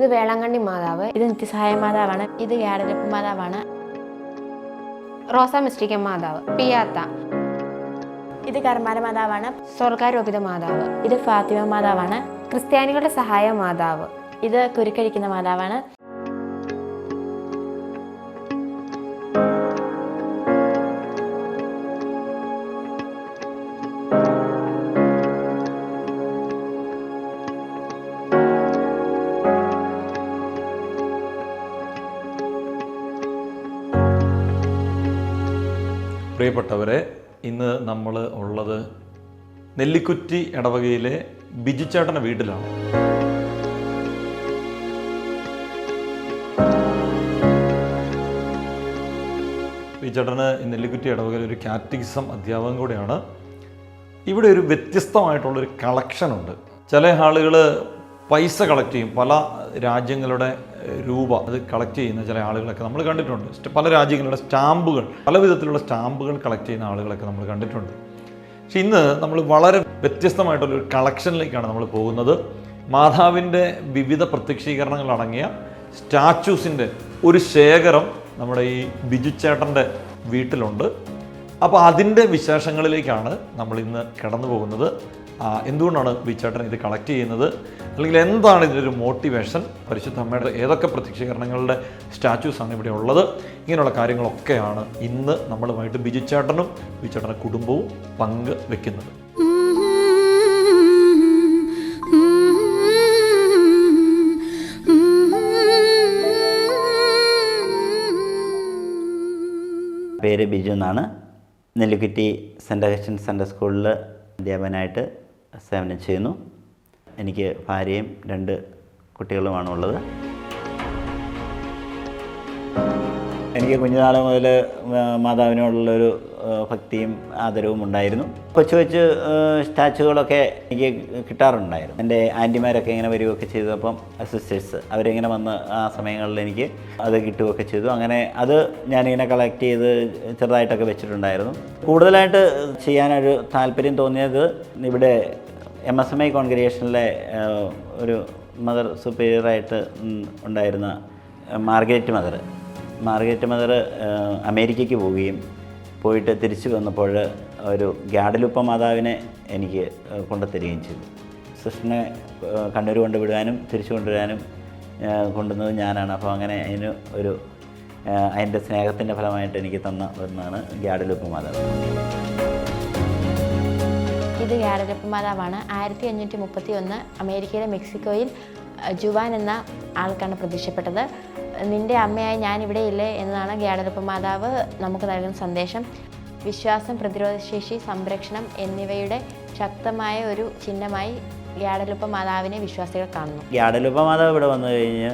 ഇത് വേളാങ്കണ്ണി മാതാവ് ഇത് നിത്യസഹായ മാതാവാണ് ഇത് ഗ്യാഡലപ്പ് മാതാവാണ്. റോസ മിസ്റ്റിക്ക മാതാവ് പിയാത്ത. ഇത് കർമാര മാതാവാണ് സ്വർഗാരോപിത മാതാവ് ഇത് ഫാത്തിമ മാതാവാണ് ക്രിസ്ത്യാനികളുടെ സഹായ മാതാവ്. ഇത് കുരുക്കഴിക്കുന്ന മാതാവാണ് പ്രിയപ്പെട്ടവരെ ഇന്ന് നമ്മൾ ഉള്ളത് നെല്ലിക്കുറ്റി ഇടവകയിലെ ബിജുച്ചേട്ടന്റെ വീട്ടിലാണ്. ബിജുച്ചേട്ടന് നെല്ലിക്കുറ്റി ഇടവകയിൽ ഒരു കാറ്റിസം അധ്യാപകം കൂടെയാണ്. ഇവിടെ ഒരു വ്യത്യസ്തമായിട്ടുള്ളൊരു കളക്ഷനുണ്ട്. ചില ആളുകൾ പൈസ കളക്ട് ചെയ്യും. പല രാജ്യങ്ങളുടെ രൂപ അത് കളക്ട് ചെയ്യുന്ന ചില ആളുകളൊക്കെ നമ്മൾ കണ്ടിട്ടുണ്ട്. പല രാജ്യങ്ങളുടെ സ്റ്റാമ്പുകൾ പല വിധത്തിലുള്ള സ്റ്റാമ്പുകൾ കളക്ട് ചെയ്യുന്ന ആളുകളൊക്കെ നമ്മൾ കണ്ടിട്ടുണ്ട്. പക്ഷെ ഇന്ന് നമ്മൾ വളരെ വ്യത്യസ്തമായിട്ടുള്ളൊരു കളക്ഷനിലേക്കാണ് നമ്മൾ പോകുന്നത്. മാതാവിന്റെ വിവിധ പ്രത്യക്ഷീകരണങ്ങൾ അടങ്ങിയ സ്റ്റാച്യൂസിന്റെ ഒരു ശേഖരം നമ്മുടെ ഈ ബിജു ബിജുച്ചേട്ടന്റെ വീട്ടിലുണ്ട്. അപ്പോൾ അതിന്റെ വിശേഷങ്ങളിലേക്കാണ് നമ്മൾ ഇന്ന് കടന്നു പോകുന്നത് എന്തുകൊണ്ടാണ് ബിച്ചേട്ടൻ ഇത് കളക്ട് ചെയ്യുന്നത്? അല്ലെങ്കിൽ എന്താണ് ഇതിന്റെ മോട്ടിവേഷൻ പരിശുദ്ധ അമ്മയുടെ ഏതൊക്കെ പ്രത്യക്ഷീകരണങ്ങളുടെ സ്റ്റാച്യൂസാണ് ഇവിടെ ഉള്ളത്? ഇങ്ങനെയുള്ള കാര്യങ്ങളൊക്കെയാണ് ഇന്ന് നമ്മളുമായിട്ട് ബിജുച്ചേട്ടനും ബിജുച്ചേട്ടന്റെ കുടുംബവും പങ്ക് വെക്കുന്നത്. പേര് ബിജു എന്നാണ്. നെല്ലിക്കുറ്റി സെന്റ് അഗസ്റ്റിൻ സെന്റർ സ്കൂളിൽ അധ്യാപകനായിട്ട് സേവനം ചെയ്യുന്നു. എനിക്ക് ഭാര്യയും രണ്ട് കുട്ടികളുമാണ് ഉള്ളത് എനിക്ക് കുഞ്ഞുനാളെ മുതൽ മാതാവിനോടുള്ളൊരു ഭക്തിയും ആദരവും ഉണ്ടായിരുന്നു. കൊച്ചു കൊച്ചു സ്റ്റാച്ചുകളൊക്കെ എനിക്ക് കിട്ടാറുണ്ടായിരുന്നു. എന്റെ ആന്റിമാരൊക്കെ ഇങ്ങനെ വരികയൊക്കെ ചെയ്തപ്പം സിസ്റ്റേഴ്സ് അവരിങ്ങനെ വന്ന് ആ സമയങ്ങളിൽ എനിക്ക് അത് കിട്ടുകയൊക്കെ ചെയ്തു. അങ്ങനെ അത് ഞാനിങ്ങനെ കളക്ട് ചെയ്ത് ചെറുതായിട്ടൊക്കെ വെച്ചിട്ടുണ്ടായിരുന്നു. കൂടുതലായിട്ട് ചെയ്യാനൊരു താല്പര്യം തോന്നിയത് ഇവിടെ എം എസ് എം ഐ കോൺഗ്രിഗേഷനിലെ ഒരു മദർ സുപ്പീരിയറായിട്ട് ഉണ്ടായിരുന്ന മാർഗരറ്റ് മദർ മാർഗരറ്റ് മദർ അമേരിക്കയ്ക്ക് പോവുകയും പോയിട്ട് തിരിച്ചു വന്നപ്പോൾ ഒരു ഗാഡലുപ്പ മാതാവിനെ എനിക്ക് കൊണ്ടുത്തരികയും ചെയ്തു. സിസ്റ്ററിനെ കണ്ണൂർ കൊണ്ടുവിടാനും തിരിച്ചു കൊണ്ടുവരാനും കൊണ്ടുവന്നത് ഞാനാണ്. അപ്പോൾ അങ്ങനെ അതിന് ഒരു അതിന്റെ സ്നേഹത്തിന്റെ ഫലമായിട്ട് എനിക്ക് തന്ന ഒന്നാണ് ഗാഡലുപ്പ മാതാവ്. ഗ്യാഡലപ്പ് മാതാവാണ് ആയിരത്തി അഞ്ഞൂറ്റി മുപ്പത്തി ഒന്ന് അമേരിക്കയിലെ മെക്സിക്കോയിൽ ജുവാൻ എന്ന ആൾക്കാണ് പ്രത്യക്ഷപ്പെട്ടത്. നിന്റെ അമ്മയായി ഞാൻ ഇവിടെ ഇല്ലേ എന്നതാണ് ഗ്യാഡലപ്പ് മാതാവ് നമുക്ക് നൽകുന്ന സന്ദേശം. വിശ്വാസം പ്രതിരോധശേഷി സംരക്ഷണം എന്നിവയുടെ ശക്തമായ ഒരു ചിഹ്നമായി ഗ്യാഡലുപ്പ മാതാവിനെ വിശ്വാസികൾ കാണുന്നു. ഗ്യാഡലുപ്പ മാതാവ് ഇവിടെ വന്നു കഴിഞ്ഞ്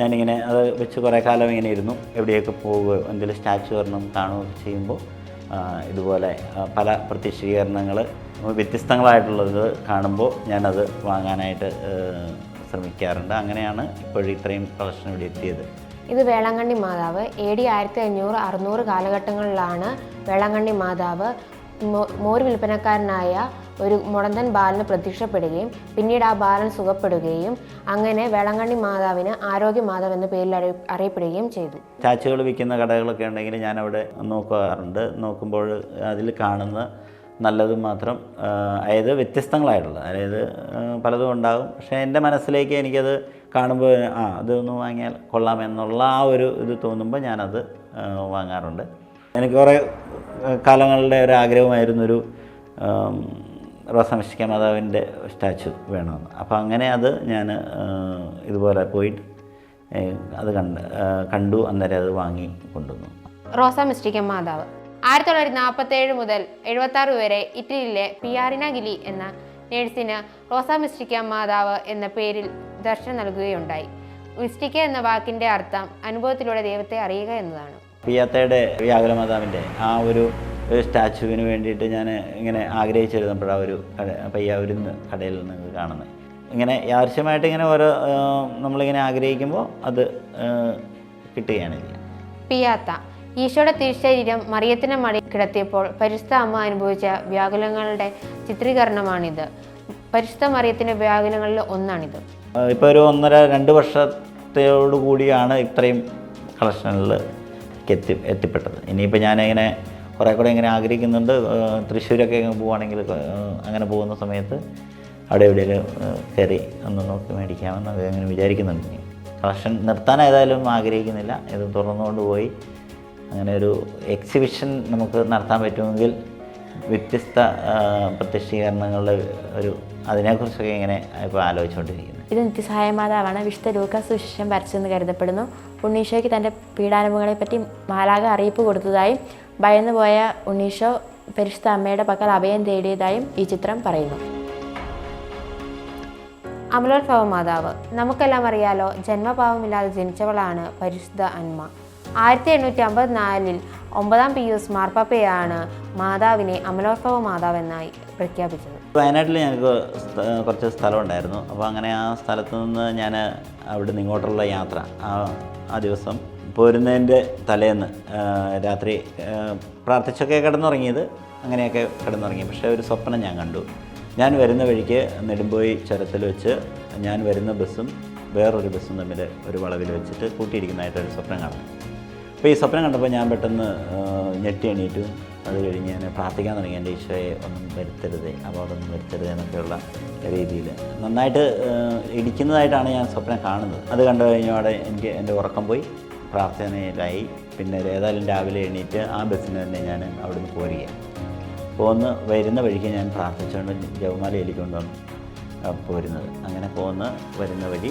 ഞാനിങ്ങനെ അത് വെച്ച് കുറേ കാലം ഇങ്ങനെ ഇരുന്നു. എവിടെയൊക്കെ പോവുകയോ എന്തെങ്കിലും സ്റ്റാച്ചു വരണം കാണുകയോ ചെയ്യുമ്പോൾ ഇതുപോലെ പല പ്രത്യക്ഷീകരണങ്ങൾ വ്യത്യസ്തങ്ങളായിട്ടുള്ളത് കാണുമ്പോൾ ഞാനത് വാങ്ങാനായിട്ട് ശ്രമിക്കാറുണ്ട്. അങ്ങനെയാണ് ഇപ്പോഴും ഇത്രയും കളക്ഷൻ ഇവിടെ എത്തിയത്. ഇത് വേളാങ്കണ്ണി മാതാവ്. എ ഡി ആയിരത്തി അഞ്ഞൂറ് അറുന്നൂറ് കാലഘട്ടങ്ങളിലാണ് വേളാങ്കണ്ണി മാതാവ്. മോർ മോര് വിൽപ്പനക്കാരനായ ഒരു മുടന്തൻ ബാലന് പ്രത്യക്ഷപ്പെടുകയും പിന്നീട് ആ ബാലൻ സുഖപ്പെടുകയും അങ്ങനെ വേളാങ്കണ്ണി മാതാവിന് ആരോഗ്യ മാതാവ് എന്ന പേരിൽ അറിയ- അറിയപ്പെടുകയും ചെയ്തു. ചാച്ചുകൾ വിൽക്കുന്ന കടകളൊക്കെ ഉണ്ടെങ്കിൽ ഞാനവിടെ നോക്കാറുണ്ട്. നോക്കുമ്പോൾ അതിൽ കാണുന്ന നല്ലതും മാത്രം അതായത് വ്യത്യസ്തങ്ങളായിട്ടുള്ള അതായത് പലതും ഉണ്ടാകും. പക്ഷേ എന്റെ മനസ്സിലേക്ക് എനിക്കത് കാണുമ്പോൾ ആ അതൊന്ന് വാങ്ങിയാൽ കൊള്ളാം എന്നുള്ള ആ ഒരു ഇത് തോന്നുമ്പോൾ ഞാനത് വാങ്ങാറുണ്ട്. എനിക്ക് കുറേ കാലങ്ങളുടെ ഒരു ആഗ്രഹമായിരുന്നൊരു റോസമിഷ്ക മാതാവിന്റെ സ്റ്റാച്ചു വേണമെന്ന്. അപ്പോൾ അങ്ങനെ അത് ഞാൻ ഇതുപോലെ പോയിട്ട് അത് കണ്ട് കണ്ടു അന്നേരം അത് വാങ്ങി കൊണ്ടുവന്നു. റോസ മിസ്റ്റിക്കം മാതാവ്. ആയിരത്തി തൊള്ളായിരത്തി നാൽപ്പത്തി ഏഴ് മുതൽ എഴുപത്തി ആറ് വരെ ഇറ്റലിയിലെ പിയാറിന ഗിലി എന്ന നേഴ്സിന് റോസ മിസ്റ്റിക്ക മാതാവ് എന്ന പേരിൽ ദർശനം നൽകുകയുണ്ടായി. മിസ്റ്റിക്ക എന്ന വാക്കിന്റെ അർത്ഥം അനുഭവത്തിലൂടെ ദൈവത്തെ അറിയുക എന്നതാണ്. പിയാത്തയുടെ വ്യാകുല മാതാവിന്റെ ആ ഒരു സ്റ്റാച്ചുവിന് വേണ്ടിയിട്ട് ഞാൻ ഇങ്ങനെ ആഗ്രഹിച്ചിരുന്നപ്പോഴാണ് ഒരു കട പയ്യാവൂരിൽ നിന്ന് കടയിൽ നിന്ന് കാണുന്നത് ഇങ്ങനെ യാദൃശ്യമായിട്ട് ഇങ്ങനെ ഓരോ നമ്മളിങ്ങനെ ആഗ്രഹിക്കുമ്പോൾ അത് കിട്ടുകയാണ് പിയാത്ത ഈശോയുടെ തിരുശരീരം മറിയത്തിന് മടി കിടത്തിയപ്പോൾ പരിശുദ്ധ അമ്മ അനുഭവിച്ച വ്യാകുലങ്ങളുടെ ചിത്രീകരണമാണിത്. പരിശുദ്ധ മറിയത്തിന്റെ വ്യാകുലങ്ങളിൽ ഒന്നാണിത്. ഇപ്പോൾ ഒരു ഒന്നര രണ്ട് വർഷത്തോടു കൂടിയാണ് ഇത്രയും കളക്ഷനിൽ എത്തി എത്തിപ്പെട്ടത്. ഇനിയിപ്പോൾ ഞാനിങ്ങനെ കുറേ കൂടെ ഇങ്ങനെ ആഗ്രഹിക്കുന്നുണ്ട്. തൃശ്ശൂരൊക്കെ പോവുകയാണെങ്കിൽ അങ്ങനെ പോകുന്ന സമയത്ത് അവിടെ എവിടെയെങ്കിലും കയറി ഒന്ന് നോക്കി മേടിക്കാമെന്ന് അങ്ങനെ വിചാരിക്കുന്നുണ്ട്. കളക്ഷൻ നിർത്താൻ ഏതായാലും ആഗ്രഹിക്കുന്നില്ല. ഇത് തുറന്നുകൊണ്ട് പോയി. അങ്ങനെ ഒരു എക്സിബിഷൻ നമുക്ക് നടത്താൻ പറ്റുമെങ്കിൽ വ്യത്യസ്ത പ്രത്യക്ഷീകരണങ്ങളുടെ ഒരു അതിനെക്കുറിച്ചൊക്കെ ഇങ്ങനെ ഇപ്പോൾ ആലോചിച്ചുകൊണ്ടിരിക്കുന്നു. ഇത് നിത്യസഹായ മാതാവാണ് വിശുദ്ധ ലൂക്കാസ് സുശേഷം വരച്ചെന്ന് കരുതപ്പെടുന്നു. ഉണ്ണീഷോയ്ക്ക് തന്റെ പീഡാനുഭവങ്ങളെപ്പറ്റി മാലാക അറിയിപ്പ് കൊടുത്തതായും ഭയന്നുപോയ ഉണ്ണീഷോ പരിശുദ്ധ അമ്മയുടെ പക്കൽ അഭയം തേടിയതായും ഈ ചിത്രം പറയുന്നു. അമലോത്ഭവ മാതാവ് നമുക്കെല്ലാം അറിയാലോ ജന്മഭാവമില്ലാതെ ജനിച്ചവളാണ് പരിശുദ്ധ അന്മ ആയിരത്തി എണ്ണൂറ്റി അമ്പത്തിനാലിൽ ഒമ്പതാം പി യുസ് മാർപ്പാപ്പയാണ് മാതാവിനെ അമലോത്സവ മാതാവ് എന്നായി പ്രഖ്യാപിച്ചത്. വയനാട്ടിൽ ഞങ്ങൾക്ക് കുറച്ച് സ്ഥലമുണ്ടായിരുന്നു. അപ്പോൾ അങ്ങനെ ആ സ്ഥലത്ത് നിന്ന് ഞാൻ അവിടെ നിന്ന് ഇങ്ങോട്ടുള്ള യാത്ര ആ ദിവസം പോരുന്നതിന്റെ തലേന്ന് രാത്രി പ്രാർത്ഥിച്ചൊക്കെ കിടന്നുറങ്ങിയത് അങ്ങനെയൊക്കെ കിടന്നുറങ്ങി. പക്ഷേ ഒരു സ്വപ്നം ഞാൻ കണ്ടു. ഞാൻ വരുന്ന വഴിക്ക് നെടുമ്പോയി ചുരത്തിൽ വെച്ച് ഞാൻ വരുന്ന ബസ്സും വേറൊരു ബസ്സും തമ്മിൽ ഒരു വളവിൽ വെച്ചിട്ട് കൂട്ടിയിരിക്കുന്നതായിട്ടൊരു സ്വപ്നം കാണുന്നു അപ്പോൾ ഈ സ്വപ്നം കണ്ടപ്പോൾ ഞാൻ പെട്ടെന്ന് ഞെട്ടി എണീറ്റു. അത് കഴിഞ്ഞ് ഞാൻ പ്രാർത്ഥിക്കാൻ തുടങ്ങി. എന്റെ ഈശോയെ ഒന്നും വരുത്തരുത് അപകടമൊന്നും വരുത്തരുത് എന്നൊക്കെയുള്ള രീതിയിൽ. നന്നായിട്ട് ഇടിക്കുന്നതായിട്ടാണ് ഞാൻ സ്വപ്നം കാണുന്നത്. അത് കണ്ടു കഴിഞ്ഞാൽ എനിക്ക് എന്റെ ഉറക്കം പോയി. പ്രാർത്ഥനയിലായി. പിന്നെ ഏതായാലും രാവിലെ എണീറ്റ് ആ ബസ്സിന് തന്നെ ഞാൻ അവിടുന്ന് പോരുകയാണ്. പോന്ന് വരുന്ന വഴിക്ക് ഞാൻ പ്രാർത്ഥിച്ചുകൊണ്ട് ജവമാല എലിക്കൊണ്ടുവന്നു പോരുന്നത്. അങ്ങനെ പോന്ന് വരുന്ന വഴി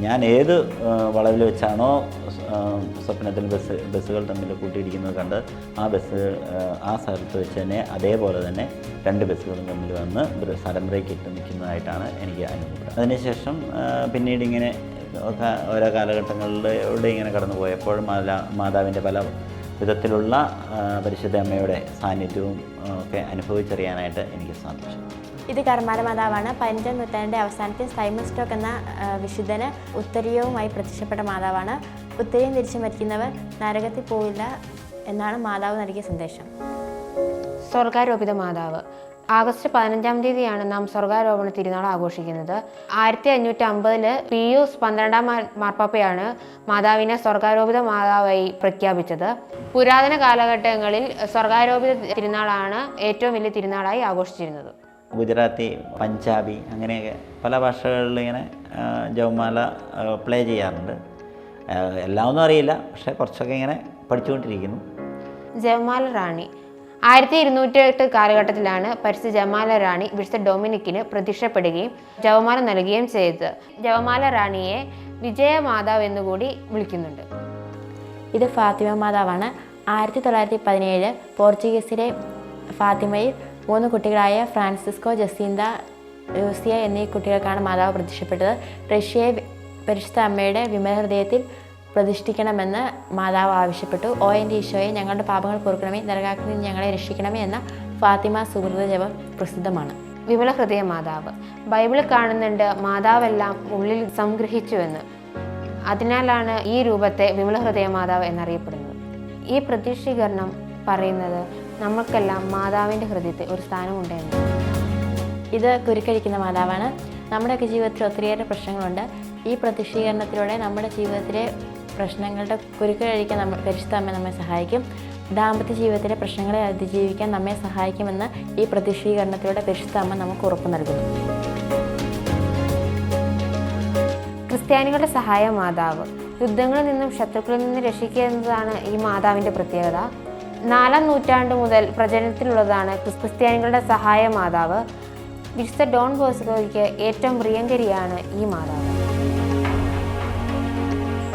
ഞാൻ ഏത് വളവിൽ വെച്ചാണോ സ്വപ്നത്തിൽ ബസ് ബസ്സുകൾ തമ്മിൽ കൂട്ടിയിടിക്കുന്നത് കണ്ട് ആ ബസ് ആ, സ്ഥലത്ത് വെച്ച് തന്നെ അതേപോലെ തന്നെ രണ്ട് ബസ്സുകളും തമ്മിൽ വന്ന് സഡൻ ബ്രേക്ക് ഇട്ട് നിൽക്കുന്നതായിട്ടാണ് എനിക്ക് അനുഭവപ്പെടുന്നത്. അതിനുശേഷം പിന്നീട് ഇങ്ങനെ ഓരോ കാലഘട്ടങ്ങളിലൂടെ ഇങ്ങനെ കടന്നു പോയപ്പോൾ മാതാ മാതാവിന്റെ പല വിധത്തിലുള്ള പരിശുദ്ധ അമ്മയുടെ സാന്നിധ്യവും ഒക്കെ അനുഭവിച്ചറിയാനായിട്ട് എനിക്ക് സാധിച്ചു. ഇത് കർമാരമാതാവാണ് പതിനഞ്ചാം നൂറ്റാണ്ടിന്റെ അവസാനത്തിൽ സൈമൺ സ്റ്റോക്ക് എന്ന വിശുദ്ധന് ഉത്തരീയവുമായി പ്രത്യക്ഷപ്പെട്ട മാതാവാണ്. ഉത്തരീയം തിരിച്ചു മരിക്കുന്നവർ നരകത്തിൽ പോവില്ല എന്നാണ് മാതാവ് നൽകിയ സന്ദേശം. സ്വർഗാരോപിത മാതാവ്. ആഗസ്റ്റ് പതിനഞ്ചാം തീയതിയാണ് നാം സ്വർഗാരോപണ തിരുനാൾ ആഘോഷിക്കുന്നത്. ആയിരത്തി അഞ്ഞൂറ്റി അമ്പതിൽ പിയൂസ് പന്ത്രണ്ടാം മാർപ്പാപ്പയാണ് മാതാവിനെ സ്വർഗാരോപിത മാതാവായി പ്രഖ്യാപിച്ചത്. പുരാതന കാലഘട്ടങ്ങളിൽ സ്വർഗാരോപിത തിരുനാളാണ് ഏറ്റവും വലിയ തിരുനാളായി ആഘോഷിച്ചിരുന്നത്. ഗുജറാത്തി പഞ്ചാബി അങ്ങനെയൊക്കെ പല ഭാഷകളിൽ ഇങ്ങനെ ജവമാല പ്ലേ ചെയ്യാറുണ്ട്. എല്ലാം ഒന്നും അറിയില്ല പക്ഷെ കുറച്ചൊക്കെ ഇങ്ങനെ പഠിച്ചുകൊണ്ടിരിക്കുന്നു. ജവമാല റാണി. ആയിരത്തി ഇരുന്നൂറ്റി എട്ട് കാലഘട്ടത്തിലാണ് പരിസ്ഥിതി ജവമാല റാണി വിശുദ്ധ ഡൊമിനിക്കിന് പ്രത്യക്ഷപ്പെടുകയും ജവമാല നൽകുകയും ചെയ്തത്. ജവമാല റാണിയെ വിജയമാതാവ് എന്നുകൂടി വിളിക്കുന്നുണ്ട്. ഇത് ഫാത്തിമ മാതാവാണ്. ആയിരത്തി തൊള്ളായിരത്തി പതിനേഴ് പോർച്ചുഗീസിലെ ഫാത്തിമയിൽ മൂന്ന് കുട്ടികളായ ഫ്രാൻസിസ്കോ ജസീന്ത ലൂസിയ എന്നീ കുട്ടികൾക്കാണ് മാതാവ് പ്രത്യക്ഷപ്പെട്ടത് റഷ്യയെ പരിശുദ്ധ അമ്മയുടെ വിമലഹൃദയത്തിൽ പ്രതിഷ്ഠിക്കണമെന്ന് മാതാവ് ആവശ്യപ്പെട്ടു. ഓ എന്റെ ഈശോയെ ഞങ്ങളുടെ പാപങ്ങൾ പൊറുക്കണമേ നരകാക്കിൽ ഞങ്ങളെ രക്ഷിക്കണമേ എന്ന ഫാത്തിമ സുഹൃത ജപം പ്രസിദ്ധമാണ്. വിമല ഹൃദയ മാതാവ് ബൈബിളിൽ കാണുന്നുണ്ട് മാതാവെല്ലാം ഉള്ളിൽ സംഗ്രഹിച്ചുവെന്ന്. അതിനാലാണ് ഈ രൂപത്തെ വിമല ഹൃദയ മാതാവ് എന്നറിയപ്പെടുന്നത്. ഈ പ്രതിഷ്ഠീകരണം പറയുന്നത് നമ്മൾക്കെല്ലാം മാതാവിന്റെ ഹൃദയത്തിൽ ഒരു സ്ഥാനമുണ്ട് എന്ന് ഇത് കുരുക്കഴിക്കുന്ന മാതാവാണ്. നമ്മുടെയൊക്കെ ജീവിതത്തിൽ ഒത്തിരിയേറെ പ്രശ്നങ്ങളുണ്ട്. ഈ പ്രതിഷ്ഠീകരണത്തിലൂടെ നമ്മുടെ ജീവിതത്തിലെ പ്രശ്നങ്ങളുടെ കുരുക്കഴിക്കാൻ നമ്മൾ പരിശുദ്ധ അമ്മ നമ്മെ സഹായിക്കും. ദാമ്പത്യ ജീവിതത്തിലെ പ്രശ്നങ്ങളെ അതിജീവിക്കാൻ നമ്മെ സഹായിക്കുമെന്ന് ഈ പ്രതിഷ്ഠീകരണത്തിലൂടെ പരിശുദ്ധ അമ്മ നമുക്ക് ഉറപ്പ് നൽകുന്നു. ക്രിസ്ത്യാനികളുടെ സഹായ മാതാവ്. യുദ്ധങ്ങളിൽ നിന്നും ശത്രുക്കളിൽ നിന്നും രക്ഷിക്കുക എന്നതാണ് ഈ മാതാവിന്റെ പ്രത്യേകത. നാലാം നൂറ്റാണ്ട് മുതൽ പ്രചരണത്തിലുള്ളതാണ് ക്രിസ്- ക്രിസ്ത്യാനികളുടെ സഹായ മാതാവ്. വിശുദ്ധ ഡോൺ ബോസ്കോയ്ക്ക് ഏറ്റവും പ്രിയങ്കരിയാണ് ഈ മാതാവ്.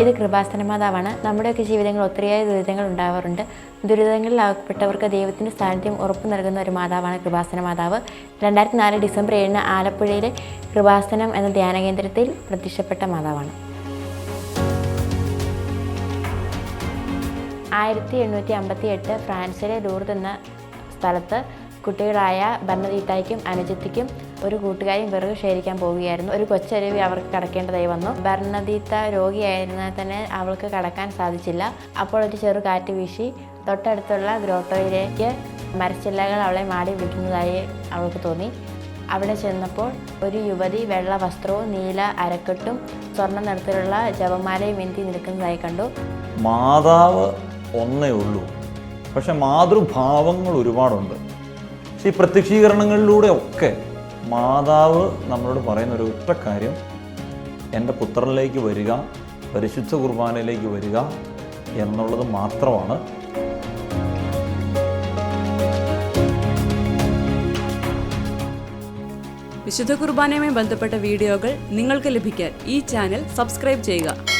ഇത് കൃപാസന മാതാവാണ്. നമ്മുടെയൊക്കെ ജീവിതങ്ങളിൽ ഒത്തിരിയേറെ ദുരിതങ്ങൾ ഉണ്ടാവാറുണ്ട്. ദുരിതങ്ങളിൽ അകപ്പെട്ടവർക്ക് ദൈവത്തിന്റെ സാന്നിധ്യം ഉറപ്പ് നൽകുന്ന ഒരു മാതാവാണ് കൃപാസന മാതാവ്. രണ്ടായിരത്തി നാല് ഡിസംബർ ഏഴിന് ആലപ്പുഴയിലെ കൃപാസനം എന്ന ധ്യാന കേന്ദ്രത്തിൽ പ്രത്യക്ഷപ്പെട്ട മാതാവാണ്. ആയിരത്തി എണ്ണൂറ്റി അമ്പത്തി എട്ട് ഫ്രാൻസിലെ ലൂർദ് എന്ന സ്ഥലത്ത് കുട്ടികളായ ഭരണതീത്തായ്ക്കും അനുജത്തിക്കും ഒരു കൂട്ടുകാരും വിറക് ശേഖരിക്കാൻ പോവുകയായിരുന്നു. ഒരു കൊച്ചരുവി അവർക്ക് കടക്കേണ്ടതായി വന്നു. ഭരണതീത്ത രോഗിയായിരുന്നാൽ തന്നെ അവൾക്ക് കടക്കാൻ സാധിച്ചില്ല. അപ്പോൾ ഒരു ചെറു കാറ്റ് വീശി തൊട്ടടുത്തുള്ള ഗ്രോട്ടോയിലേക്ക് മരച്ചില്ലകൾ അവളെ മാടി വിളിക്കുന്നതായി അവൾക്ക് തോന്നി. അവിടെ ചെന്നപ്പോൾ ഒരു യുവതി വെള്ള വസ്ത്രവും നീല അരക്കെട്ടും സ്വർണ നിറത്തിലുള്ള ജപമാലയും എന്തി നിൽക്കുന്നതായി കണ്ടു. മാതാവ് ഒന്നേ ഉള്ളൂ. പക്ഷെ മാതൃഭാവങ്ങൾ ഒരുപാടുണ്ട്. പക്ഷേ ഈ പ്രത്യക്ഷീകരണങ്ങളിലൂടെ ഒക്കെ മാതാവ് നമ്മളോട് പറയുന്ന ഒരു ഒറ്റ കാര്യം എന്റെ പുത്രനിലേക്ക് വരിക പരിശുദ്ധ കുർബാനയിലേക്ക് വരിക എന്നുള്ളത് മാത്രമാണ്. വിശുദ്ധ കുർബാനയുമായി ബന്ധപ്പെട്ട വീഡിയോകൾ നിങ്ങൾക്ക് ലഭിക്കാൻ ഈ ചാനൽ സബ്സ്ക്രൈബ് ചെയ്യുക.